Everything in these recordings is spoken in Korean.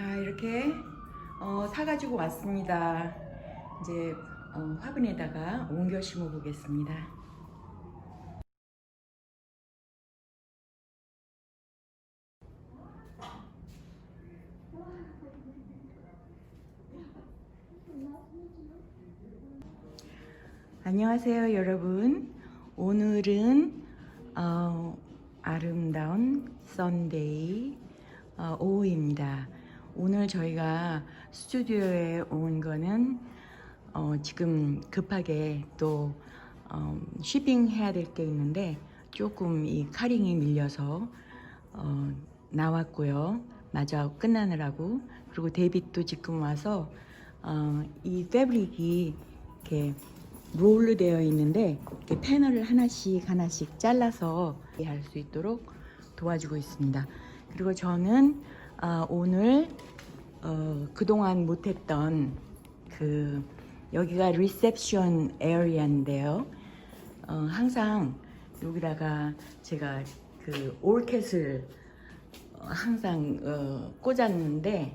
자 이렇게 어, 사가지고 왔습니다. 이제 어, 화분에다가 옮겨 심어 보겠습니다. 안녕하세요 여러분. 오늘은 어, 아름다운 썬데이 어, 오후입니다. 오늘 저희가 스튜디오에 온 거는 어, 지금 급하게 또 어, 쉬핑 해야 될 게 있는데 조금 이 카링이 밀려서 어, 나왔고요. 마저 끝나느라고 그리고 데이빗도 지금 와서 어, 이 패브릭이 이렇게 롤로 되어 있는데 이렇게 패널을 하나씩 하나씩 잘라서 할 수 있도록 도와주고 있습니다. 그리고 저는 아, 오늘 어, 그동안 못했던 그 여기가 리셉션 에리아인데요. 어, 항상 여기다가 제가 그 올캣을 어, 항상 어, 꽂았는데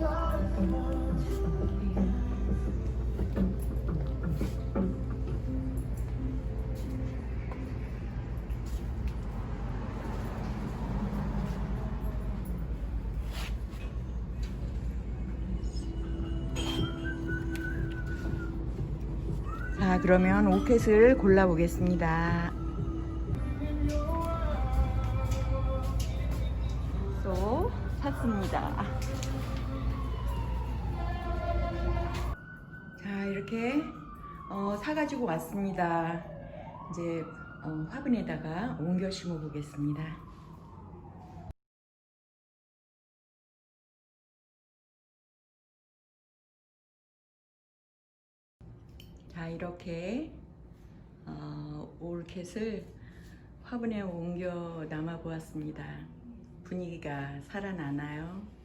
자 그러면 오켓을 골라 보겠습니다. 또 샀습니다. 이렇게 어, 사가지고 왔습니다. 이제 어, 화분에다가 옮겨 심어 보겠습니다. 자 이렇게 어, 올캣을 화분에 옮겨 남아 보았습니다. 분위기가 살아나나요?